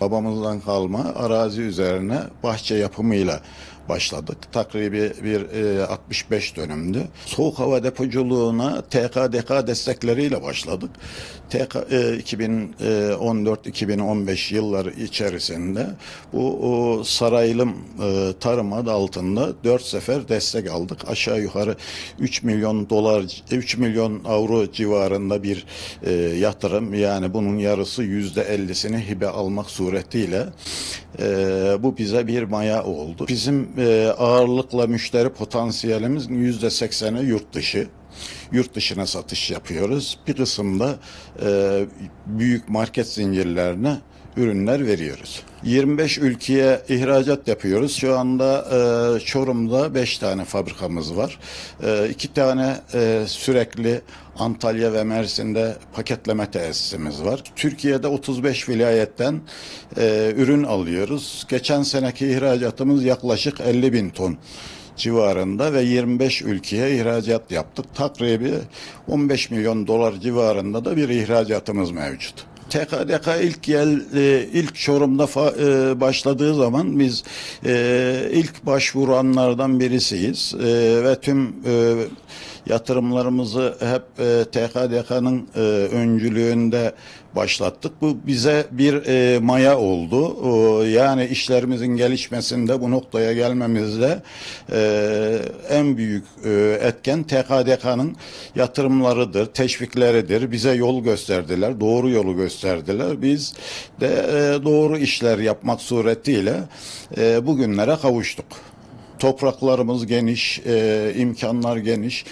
Babamızdan kalma arazi üzerine bahçe yapımıyla başladık. Takribi bir e, 65 dönümdü. Soğuk hava depoculuğuna TKDK destekleriyle başladık. TK, e, 2014-2015 yılları içerisinde bu o, Saraylım e, tarım adı altında 4 sefer destek aldık. Aşağı yukarı 3 milyon dolar 3 milyon avro civarında bir e, yatırım yani bunun yarısı yüzde 50'sini hibe almak suretiyle e, bu bize bir maya oldu. Bizim e, ağırlıkla müşteri potansiyelimizin yüzde 80'i yurt dışı. Yurt dışına satış yapıyoruz. Bir kısımda e, büyük market zincirlerine ürünler veriyoruz. 25 ülkeye ihracat yapıyoruz. Şu anda e, Çorum'da 5 tane fabrikamız var. E, 2 tane e, sürekli Antalya ve Mersin'de paketleme tesisimiz var. Türkiye'de 35 vilayetten e, ürün alıyoruz. Geçen seneki ihracatımız yaklaşık 50 bin ton civarında ve 25 ülkeye ihracat yaptık. Takribi 15 milyon dolar civarında da bir ihracatımız mevcut. TKDK ilk gel e, ilk Çorum'da fa- e, başladığı zaman biz e, ilk başvuranlardan birisiyiz E, ve tüm e, yatırımlarımızı hep e, TKDK'nın e, öncülüğünde başlattık. Bu bize bir e, maya oldu. O, yani işlerimizin gelişmesinde bu noktaya gelmemizde e, en büyük e, etken TKDK'nın yatırımlarıdır, teşvikleridir. Bize yol gösterdiler, doğru yolu gösterdiler. Biz de e, doğru işler yapmak suretiyle e, bugünlere kavuştuk. Topraklarımız geniş, e, imkanlar geniş.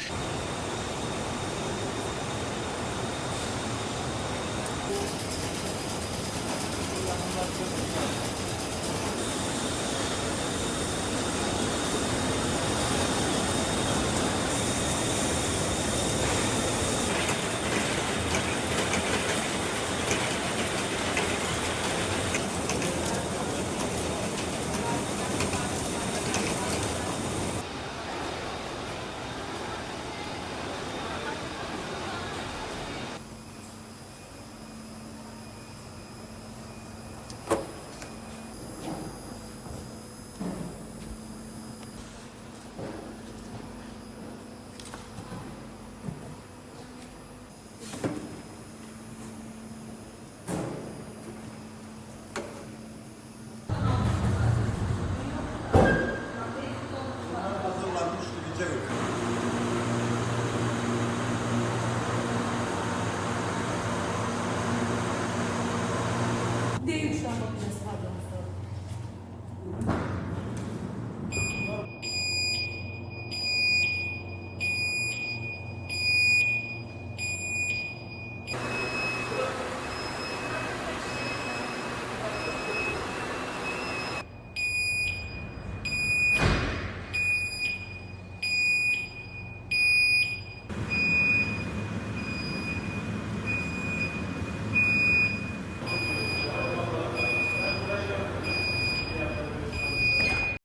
Deus dá uma.